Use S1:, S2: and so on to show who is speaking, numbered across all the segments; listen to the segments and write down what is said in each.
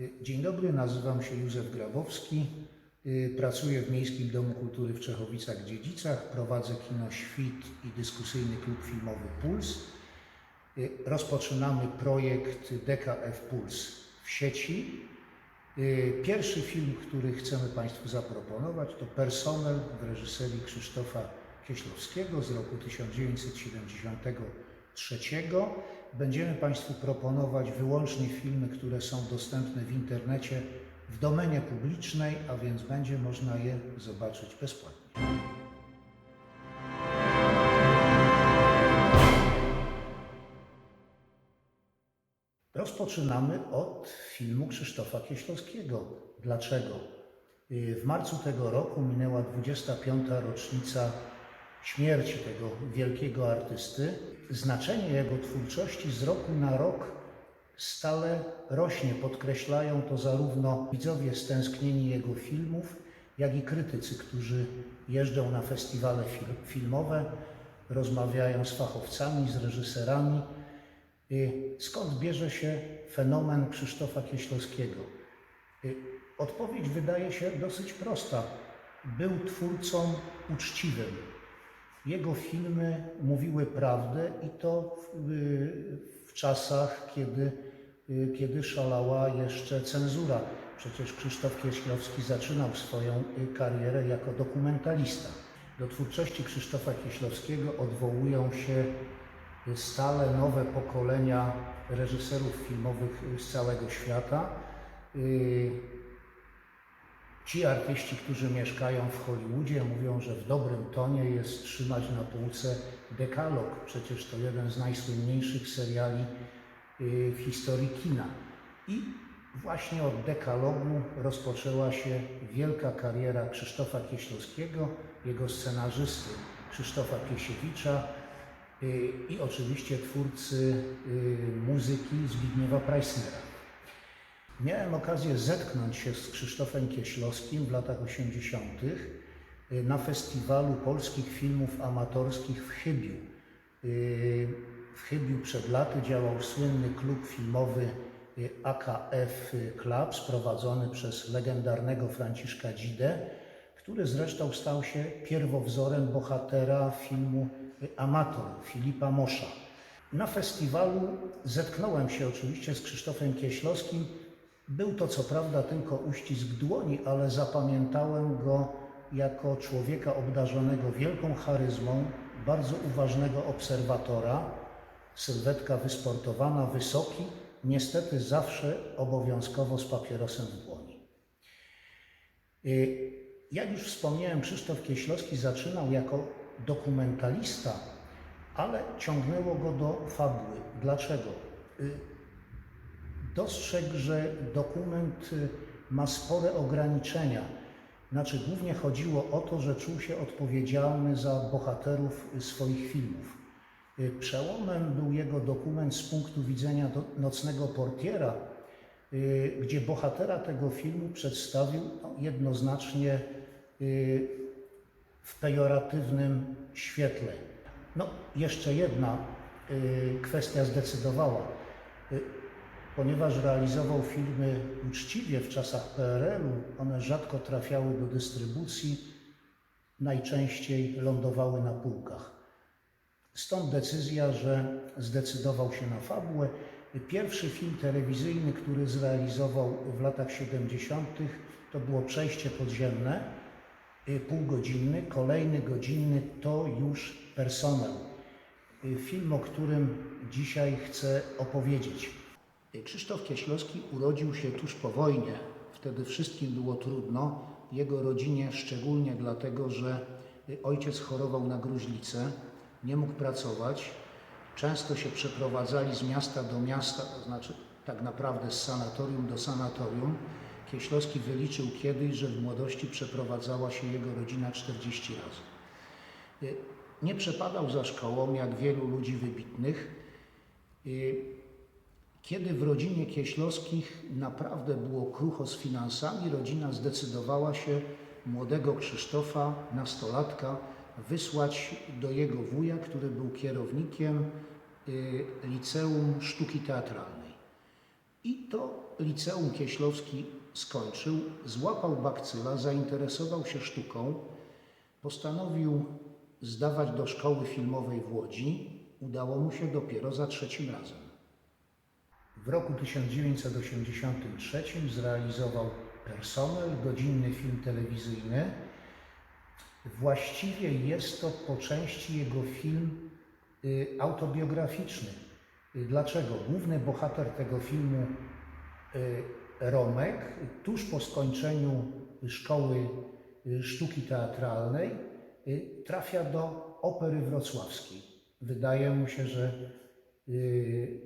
S1: Y, Dzień dobry, nazywam się Józef Grabowski. Y, Pracuję w Miejskim Domu Kultury w Czechowicach-Dziedzicach. Prowadzę kino Świt i dyskusyjny klub filmowy Puls. Y, Rozpoczynamy projekt DKF Puls w sieci. Pierwszy film, który chcemy Państwu zaproponować, to Personel w reżyserii Krzysztofa Kieślowskiego z roku 1973. Będziemy Państwu proponować wyłącznie filmy, które są dostępne w internecie w domenie publicznej, a więc będzie można je zobaczyć bezpłatnie. Rozpoczynamy od filmu Krzysztofa Kieślowskiego. Dlaczego? W marcu tego roku minęła 25. rocznica śmierci tego wielkiego artysty. Znaczenie jego twórczości z roku na rok stale rośnie. Podkreślają to zarówno widzowie stęsknieni jego filmów, jak i krytycy, którzy jeżdżą na festiwale fil- filmowe, rozmawiają z fachowcami, z reżyserami. Y, Skąd bierze się fenomen Krzysztofa Kieślowskiego? Y, Odpowiedź wydaje się dosyć prosta. Był twórcą uczciwym. Jego filmy mówiły prawdę i to w, y, w czasach, kiedy, y, kiedy szalała jeszcze cenzura. Przecież Krzysztof Kieślowski zaczynał swoją y, karierę jako dokumentalista. Do twórczości Krzysztofa Kieślowskiego odwołują się stale nowe pokolenia reżyserów filmowych z całego świata. Ci artyści, którzy mieszkają w Hollywoodzie, mówią, że w dobrym tonie jest trzymać na półce dekalog. Przecież to jeden z najsłynniejszych seriali y, w historii kina. I właśnie od dekalogu rozpoczęła się wielka kariera Krzysztofa Kieślowskiego, jego scenarzysty Krzysztofa Piesiewicza y, i oczywiście twórcy y, muzyki Zbigniewa Preissnera. Miałem okazję zetknąć się z Krzysztofem Kieślowskim w latach 80. na festiwalu polskich filmów amatorskich w Chybiu. Y, W Chybiu przed laty działał słynny klub filmowy y, AKF Club, sprowadzony przez legendarnego Franciszka Dzidę, który zresztą stał się pierwowzorem bohatera filmu y, Amator Filipa Mosza. Na festiwalu zetknąłem się oczywiście z Krzysztofem Kieślowskim. Był to co prawda tylko uścisk dłoni, ale zapamiętałem go jako człowieka obdarzonego wielką charyzmą, bardzo uważnego obserwatora, sylwetka wysportowana, wysoki, niestety zawsze obowiązkowo z papierosem w dłoni. Y, Jak już wspomniałem, Krzysztof Kieślowski zaczynał jako dokumentalista, ale ciągnęło go do fabuły. Dlaczego? Dostrzegł, że dokument y, ma spore ograniczenia. Znaczy, głównie chodziło o to, że czuł się odpowiedzialny za bohaterów swoich filmów. Y, Przełomem był jego dokument z punktu widzenia nocnego portiera, y, gdzie bohatera tego filmu przedstawił no, jednoznacznie w pejoratywnym świetle. No, jeszcze jedna kwestia zdecydowała. Ponieważ realizował filmy uczciwie w czasach PRL-u, one rzadko trafiały do dystrybucji, najczęściej lądowały na półkach. Stąd decyzja, że zdecydował się na fabułę. Pierwszy film telewizyjny, który zrealizował w latach 70., to było Przejście podziemne, y, półgodzinny. Kolejny godzinny to już personel. Y, Film, o którym dzisiaj chcę opowiedzieć. Y, Krzysztof Kieślowski urodził się tuż po wojnie. Wtedy wszystkim było trudno. Jego rodzinie szczególnie dlatego, że y, ojciec chorował na gruźlicę, nie mógł pracować. Często się przeprowadzali z miasta do miasta, to znaczy tak naprawdę z sanatorium do sanatorium. Kieślowski wyliczył kiedyś, że w młodości przeprowadzała się jego rodzina 40 razy. Y, Nie przepadał za szkołą, jak wielu ludzi wybitnych. Kiedy w rodzinie Kieślowskich naprawdę było krucho z finansami, rodzina zdecydowała się młodego Krzysztofa, nastolatka, wysłać do jego wuja, który był kierownikiem y, Liceum Sztuki Teatralnej. I to liceum Kieślowski skończył, złapał bakcyla, zainteresował się sztuką, postanowił zdawać do szkoły filmowej w Łodzi. Udało mu się dopiero za trzecim razem. W roku 1983 zrealizował Personel, godzinny film telewizyjny. Właściwie jest to po części jego film y, autobiograficzny. Y, Dlaczego? Główny bohater tego filmu, y, Romek, tuż po skończeniu szkoły sztuki teatralnej, trafia do opery wrocławskiej. Wydaje mu się, że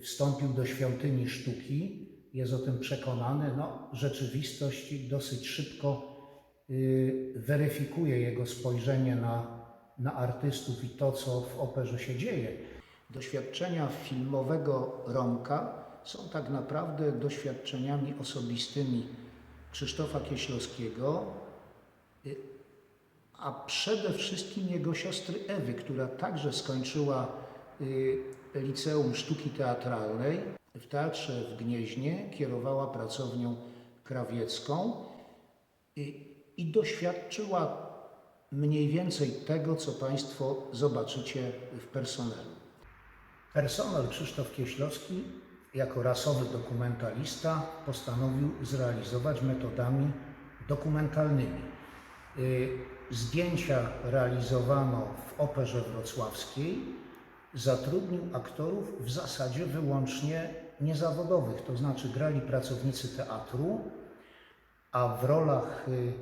S1: wstąpił do świątyni sztuki, jest o tym przekonany. No, rzeczywistość dosyć szybko y, weryfikuje jego spojrzenie na, na artystów i to, co w operze się dzieje. Doświadczenia filmowego Romka są tak naprawdę doświadczeniami osobistymi Krzysztofa Kieślowskiego, y, a przede wszystkim jego siostry Ewy, która także skończyła y, Liceum Sztuki Teatralnej w Teatrze w Gnieźnie, kierowała pracownią krawiecką i, i doświadczyła mniej więcej tego, co Państwo zobaczycie w personelu. Personel Krzysztof Kieślowski jako rasowy dokumentalista postanowił zrealizować metodami dokumentalnymi. Y, Zdjęcia realizowano w Operze Wrocławskiej. Zatrudnił aktorów w zasadzie wyłącznie niezawodowych, to znaczy grali pracownicy teatru, a w rolach y,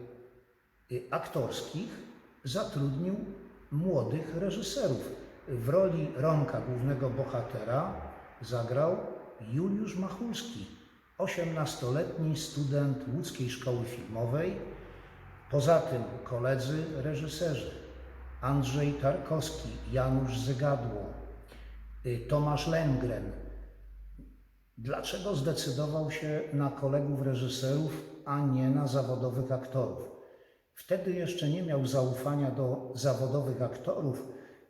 S1: y, aktorskich zatrudnił młodych reżyserów. W roli Romka, głównego bohatera, zagrał Juliusz Machulski, 18-letni student łódzkiej szkoły filmowej. Poza tym koledzy reżyserzy Andrzej Tarkowski, Janusz Zygadło, Tomasz Lengren. Dlaczego zdecydował się na kolegów reżyserów, a nie na zawodowych aktorów? Wtedy jeszcze nie miał zaufania do zawodowych aktorów,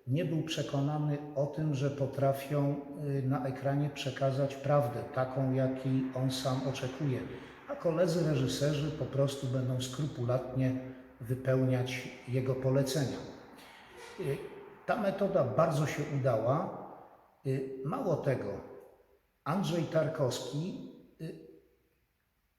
S1: nie był przekonany o tym, że potrafią y, na ekranie przekazać prawdę, taką, jakiej on sam oczekuje, a koledzy reżyserzy po prostu będą skrupulatnie wypełniać jego polecenia. Y, Ta metoda bardzo się udała. Y, Mało tego, Andrzej Tarkowski y,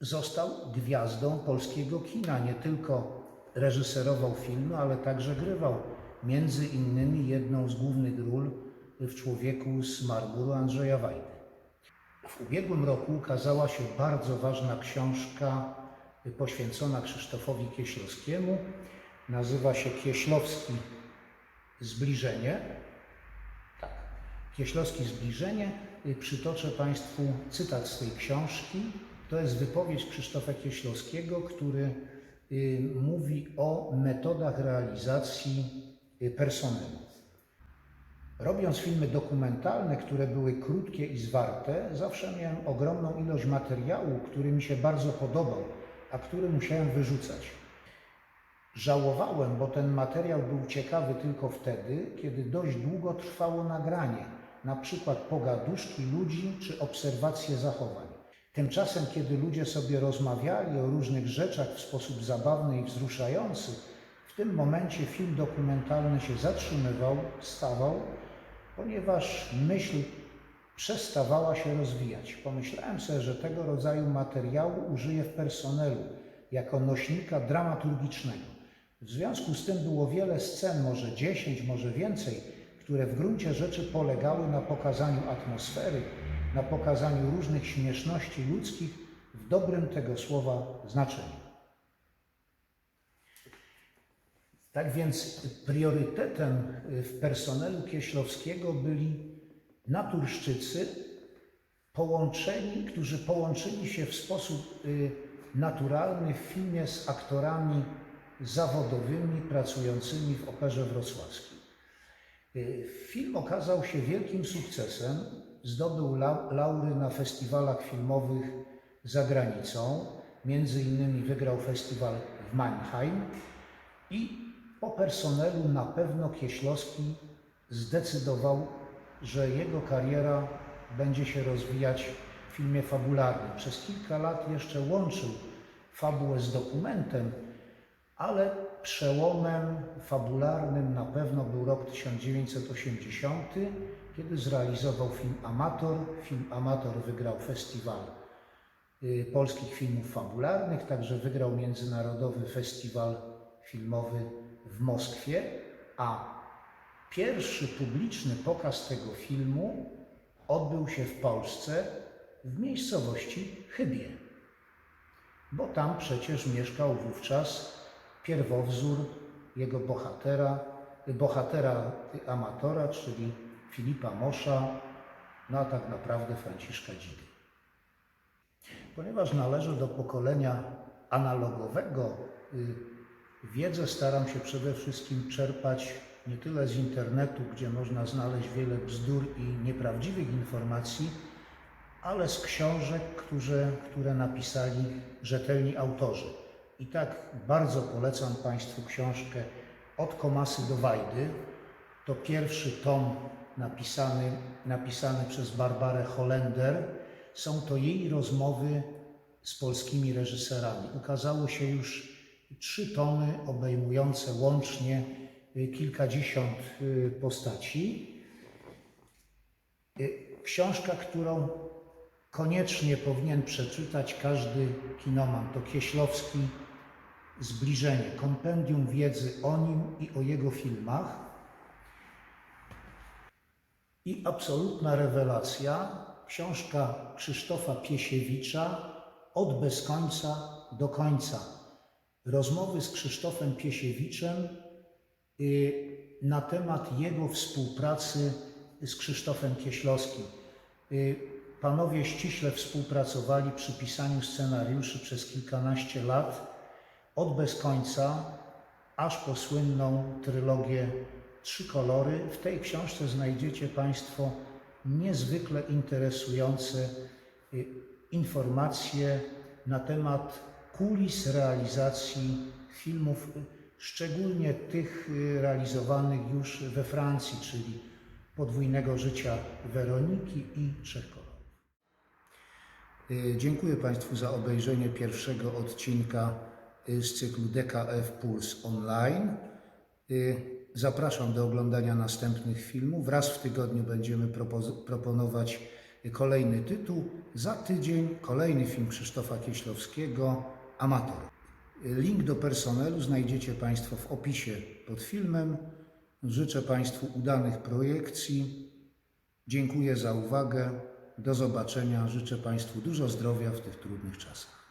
S1: został gwiazdą polskiego kina. Nie tylko reżyserował filmy, ale także grywał między innymi jedną z głównych ról w Człowieku z Marmuru Andrzeja Wajdy. W ubiegłym roku ukazała się bardzo ważna książka poświęcona Krzysztofowi Kieślowskiemu. Nazywa się Kieślowski Zbliżenie. Kieślowski Zbliżenie. Y, Przytoczę Państwu cytat z tej książki. To jest wypowiedź Krzysztofa Kieślowskiego, który y, mówi o metodach realizacji y, personelu. Robiąc filmy dokumentalne, które były krótkie i zwarte, zawsze miałem ogromną ilość materiału, który mi się bardzo podobał, a który musiałem wyrzucać. Żałowałem, bo ten materiał był ciekawy tylko wtedy, kiedy dość długo trwało nagranie, na przykład pogaduszki ludzi czy obserwacje zachowań. Tymczasem, kiedy ludzie sobie rozmawiali o różnych rzeczach w sposób zabawny i wzruszający, w tym momencie film dokumentalny się zatrzymywał, stawał, ponieważ myśl przestawała się rozwijać. Pomyślałem sobie, że tego rodzaju materiału użyję w personelu jako nośnika dramaturgicznego. W związku z tym było wiele scen, może 10, może więcej, które w gruncie rzeczy polegały na pokazaniu atmosfery, na pokazaniu różnych śmieszności ludzkich w dobrym tego słowa znaczeniu. Tak więc priorytetem w personelu Kieślowskiego byli naturszczycy, połączeni, którzy połączyli się w sposób y, naturalny w filmie z aktorami zawodowymi pracującymi w Operze Wrocławskiej. Y, Film okazał się wielkim sukcesem, zdobył lau- laury na festiwalach filmowych za granicą, między innymi wygrał festiwal w Mannheim. I po personelu na pewno Kieślowski zdecydował, że jego kariera będzie się rozwijać filmie fabularnym. Przez kilka lat jeszcze łączył fabułę z dokumentem, ale przełomem fabularnym na pewno był rok 1980, kiedy zrealizował film Amator. Film Amator wygrał festiwal y, polskich filmów fabularnych, także wygrał Międzynarodowy Festiwal Filmowy w Moskwie, a pierwszy publiczny pokaz tego filmu odbył się w Polsce w miejscowości Chybie, bo tam przecież mieszkał wówczas pierwowzór jego bohatera, bohatera amatora, czyli Filipa Mosza, no a tak naprawdę Franciszka Dzidy. Ponieważ należę do pokolenia analogowego, y, wiedzę staram się przede wszystkim czerpać nie tyle z internetu, gdzie można znaleźć wiele bzdur i nieprawdziwych informacji, ale z książek, które, które napisali rzetelni autorzy. I tak bardzo polecam Państwu książkę Od Komasy do Wajdy. To pierwszy tom napisany, napisany przez Barbarę Holender. Są to jej rozmowy z polskimi reżyserami. Ukazało się już trzy tomy obejmujące łącznie y, kilkadziesiąt y, postaci. Y, Książka, którą koniecznie powinien przeczytać każdy kinoman. To Kieślowski Zbliżenie, kompendium wiedzy o nim i o jego filmach. I absolutna rewelacja, książka Krzysztofa Piesiewicza Od bez końca do końca. Rozmowy z Krzysztofem Piesiewiczem y, na temat jego współpracy z Krzysztofem Kieślowskim. Y, Panowie ściśle współpracowali przy pisaniu scenariuszy przez kilkanaście lat, od bez końca, aż po słynną trylogię Trzy kolory. W tej książce znajdziecie Państwo niezwykle interesujące y, informacje na temat kulis realizacji filmów, y, szczególnie tych y, realizowanych już we Francji, czyli Podwójnego życia Weroniki i Trzech kolorów. Dziękuję Państwu za obejrzenie pierwszego odcinka z cyklu DKF Puls Online. Y, Zapraszam do oglądania następnych filmów. Raz w tygodniu będziemy proponować kolejny tytuł. Za tydzień kolejny film Krzysztofa Kieślowskiego Amator. Link do personelu znajdziecie Państwo w opisie pod filmem. Życzę Państwu udanych projekcji. Dziękuję za uwagę. Do zobaczenia. Życzę Państwu dużo zdrowia w tych trudnych czasach.